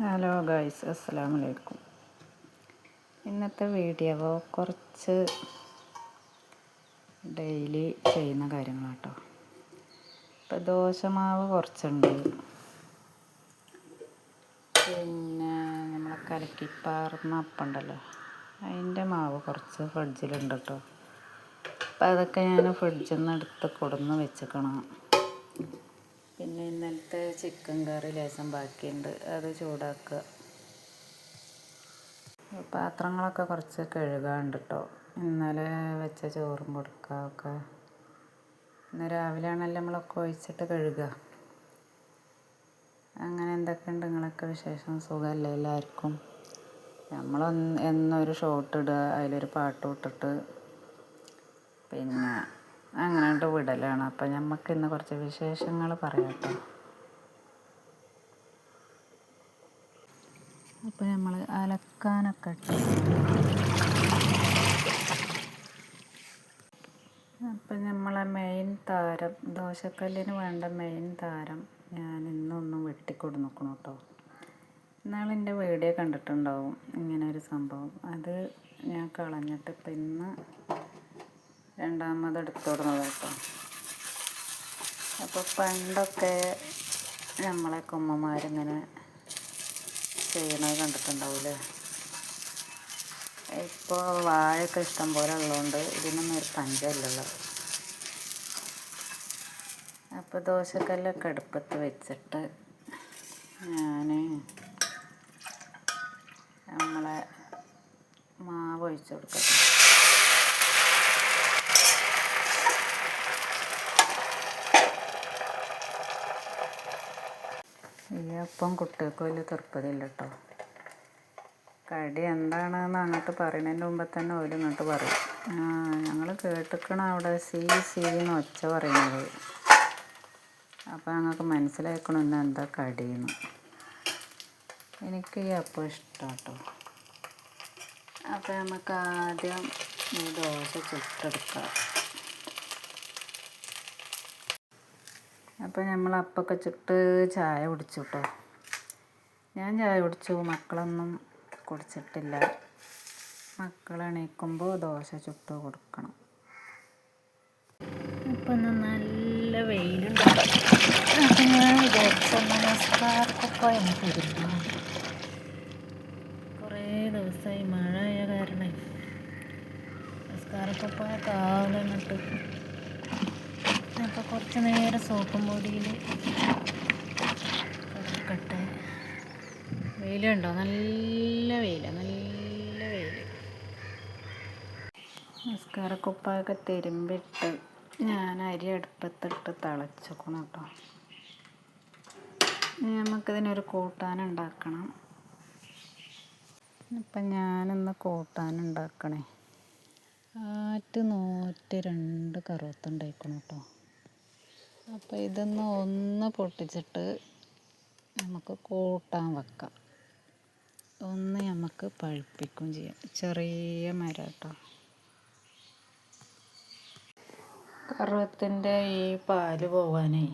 Hello guys അസ്സാം വലൈക്കും ഇന്നത്തെ വീഡിയോ കുറച്ച് ഡെയിലി ചെയ്യുന്ന കാര്യങ്ങളാട്ടോ. ഇപ്പം ദോശമാവ് കുറച്ചുണ്ട്. പിന്നെ നമ്മളെ കലക്കിപ്പാർന്ന അപ്പുണ്ടല്ലോ അതിന്റെ മാവ് കുറച്ച് ഫ്രിഡ്ജിലുണ്ട് കേട്ടോ അപ്പം അതൊക്കെ ഞാൻ ഫ്രിഡ്ജിൽ നിന്ന് എടുത്ത് കൊടുന്ന് വെച്ചേക്കണം. പിന്നെ ഇന്നലത്തെ ചിക്കൻ കറി ലേശം ബാക്കിയുണ്ട്. അത് ചൂടാക്കുക. പാത്രങ്ങളൊക്കെ കുറച്ച് കഴുകാണ്ട് കേട്ടോ ഇന്നലെ വെച്ച ചോറും കൊടുക്കുക ഒക്കെ. ഇന്ന് രാവിലെയാണല്ലോ നമ്മളൊക്കെ ഒഴിച്ചിട്ട് കഴുകുക അങ്ങനെ എന്തൊക്കെയുണ്ട് നിങ്ങളൊക്കെ വിശേഷം? സുഖമല്ലേ എല്ലാവർക്കും? നമ്മളൊന്ന് എന്നൊരു ഷോട്ട് ഇടുക അതിലൊരു പാട്ട് ഇട്ടിട്ട് പിന്നെ അങ്ങനെ വിടലാണ്. അപ്പം നമുക്ക് ഇന്ന് കുറച്ച് വിശേഷങ്ങൾ പറയാം അപ്പം നമ്മൾ അലക്കാനൊക്കെ അപ്പം നമ്മളെ മെയിൻ താരം ദോശക്കല്ലിന് വേണ്ട മെയിൻ താരം ഞാൻ ഇന്നൊന്നും വെട്ടിക്കൊടു നോക്കണം കേട്ടോ ഇന്നാൾ എന്റെ വീഡിയോ കണ്ടിട്ടുണ്ടാവും. ഇങ്ങനെ ഒരു സംഭവം. അത് ഞാൻ കളഞ്ഞിട്ട് ഇപ്പം ഇന്ന് രണ്ടാമത് എടുത്തോടുന്നത് കേട്ടോ. അപ്പോൾ പണ്ടൊക്കെ നമ്മളെ കുമ്മമാരിങ്ങനെ ചെയ്യണത് കണ്ടിട്ടുണ്ടാവില്ലേ ഇപ്പോൾ വാഴയൊക്കെ ഇഷ്ടം പോലെ ഉള്ളതുകൊണ്ട് ഇതിനൊന്നും ഒരു പഞ്ചമില്ലല്ലോ അപ്പോൾ ദോശക്കല്ലൊക്കെ അടുപ്പത്ത് വെച്ചിട്ട് ഞാൻ നമ്മളെ മാവ് ഒഴിച്ചു കൊടുക്കട്ടെ. ഈ അപ്പം കുട്ടികൾക്ക് വലിയ തൃപ്പതില്ല കേട്ടോ കടി എന്താണെന്ന് അങ്ങോട്ട് പറയുന്നതിന്റെ മുമ്പ് തന്നെ ഓൽ ഇങ്ങോട്ട് പറയും. ഞങ്ങൾ കേട്ടിക്കണം അവിടെ സി സി എന്ന് ഒച്ച പറയുന്നത്. അപ്പോൾ ഞങ്ങൾക്ക് മനസ്സിലാക്കണം ഇന്ന് എന്താ കടിയെന്ന് എനിക്ക് ഈ അപ്പം ഇഷ്ടം കേട്ടോ അപ്പോൾ നമുക്ക് ആദ്യം ഈ ദോശ ചുട്ടെടുക്കാം. അപ്പോൾ നമ്മൾ അപ്പൊക്കെ ചുട്ട് ചായ കുടിച്ചു കേട്ടോ ഞാൻ ചായ കുടിച്ചു മക്കളൊന്നും കുടിച്ചിട്ടില്ല. മക്കൾ എണീക്കുമ്പോൾ ദോശ ചുട്ട് കൊടുക്കണം. ഇപ്പം നല്ല വെയിലുണ്ട് ഞാൻ കുറേ ദിവസമായി മഴ ആയ കാരണം നട്ട് അപ്പോൾ കുറച്ച് നേരം സോപ്പും പൊടിയിൽ കട്ടെ വെയിലുണ്ടോ നല്ല വെയില നല്ല വെയിൽ നിസ്കാരക്കുപ്പായൊക്കെ തിരുമ്പിട്ട് ഞാൻ അരി അടുപ്പത്തിട്ട് തിളച്ചേക്കണം കേട്ടോ. നമുക്കിതിനൊരു കൂട്ടാൻ ഉണ്ടാക്കണം. ഇപ്പം ഞാനിന്ന് കൂട്ടാൻ ഉണ്ടാക്കണേ. ആറ്റ് നൂറ്റി രണ്ട് കറുവത്തുണ്ടായിക്കണം കേട്ടോ. അപ്പോൾ ഇതൊന്ന് ഒന്ന് പൊട്ടിച്ചിട്ട് നമുക്ക് കൂട്ടാൻ വെക്കാം. ഒന്ന് നമുക്ക് പഴുപ്പിക്കും ചെയ്യാം. ചെറിയ മരം കേട്ടോ. കറുവത്തിന്റെ ഈ പാൽ പോവാനേ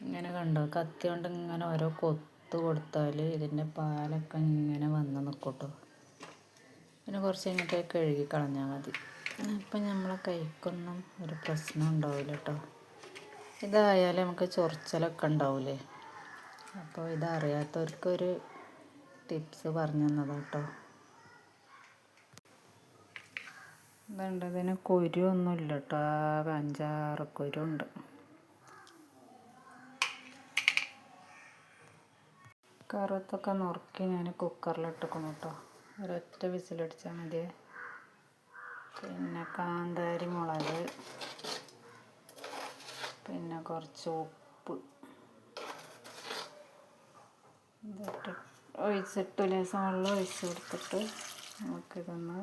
ഇങ്ങനെ കണ്ടോ? കത്തി കൊണ്ട് ഇങ്ങനെ ഓരോ കൊത്ത് കൊടുത്താൽ ഇതിന്റെ പാലൊക്കെ ഇങ്ങനെ വന്ന് നിൽക്കട്ടോ പിന്നെ കുറച്ച് കഴിഞ്ഞിട്ട് കഴുകി കളഞ്ഞാൽ മതി. അപ്പം നമ്മളെ കൈക്കൊന്നും ഒരു പ്രശ്നം ഉണ്ടാവില്ല കേട്ടോ. ഇതായാലും നമുക്ക് ചൊറിച്ചലൊക്കെ ഉണ്ടാവില്ലേ അപ്പോൾ ഇതറിയാത്തവർക്കൊരു ടിപ്സ് പറഞ്ഞു തന്നതാണ് കേട്ടോ ഇതുണ്ട് ഇതിന് കുരുവൊന്നുമില്ല കേട്ടോ ആകെ അഞ്ചാറ് കുരുണ്ട് കറുത്തൊക്കെ നുറുക്കി ഞാൻ കുക്കറിലിട്ടിക്കണം കേട്ടോ ഒരൊറ്റ വിസിലടിച്ചാൽ മതി പിന്നെ കാന്താരി മുളക്. പിന്നെ കുറച്ച് ഉപ്പ്. ഒഴിച്ചിട്ട് ലേശം വെള്ളം ഒഴിച്ച് കൊടുത്തിട്ട് നമുക്കിതൊന്ന്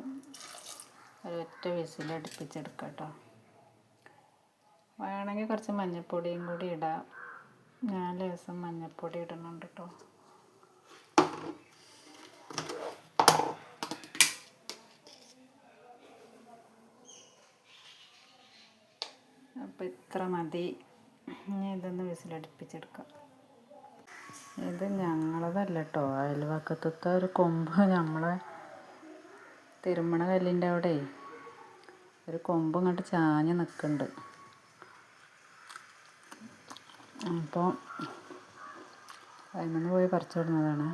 ഒരൊറ്റ വിസിലടുപ്പിച്ചെടുക്കാം കേട്ടോ വേണമെങ്കിൽ കുറച്ച് മഞ്ഞൾപ്പൊടിയും കൂടി ഇടാം. ഞാൻ ലേശം മഞ്ഞൾപ്പൊടി ഇടുന്നുണ്ട് കേട്ടോ അപ്പോൾ ഇത്ര മതി. ഇനി ഇതൊന്ന് വിസിലടുപ്പിച്ചെടുക്കാം. ഇത് ഞങ്ങളതല്ല കേട്ടോ അയൽവക്കത്തെ ഒരു കൊമ്പ് നമ്മളെ തിരുമണ കല്ലിന്റെ അവിടെ. ഒരു കൊമ്പ് ഇങ്ങോട്ട് ചാഞ്ഞ് നിൽക്കുന്നുണ്ട് അപ്പോൾ അതിൽ പോയി പറിച്ചു വിടുന്നതാണ്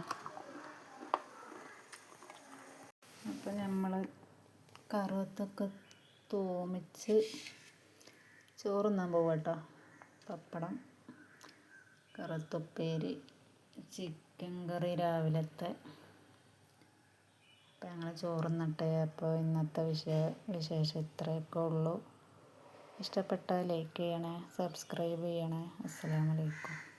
അപ്പോൾ നമ്മൾ കറുവത്തൊക്കെ തൂമിച്ച് ചോറുന്നാൻ പോവാം കേട്ടോ പപ്പടം കറുത്തുപ്പേരി ചിക്കൻ കറി രാവിലത്തെ. അപ്പോൾ ഞങ്ങൾ ചോറുന്നിട്ട്. അപ്പോൾ ഇന്നത്തെ വിഷയ വിശേഷം ഇത്രയൊക്കെ ഉള്ളൂ. ഇഷ്ടപ്പെട്ടാൽ ലൈക്ക് ചെയ്യണേ സബ്സ്ക്രൈബ് ചെയ്യണേ. അസ്സലാമലൈക്കും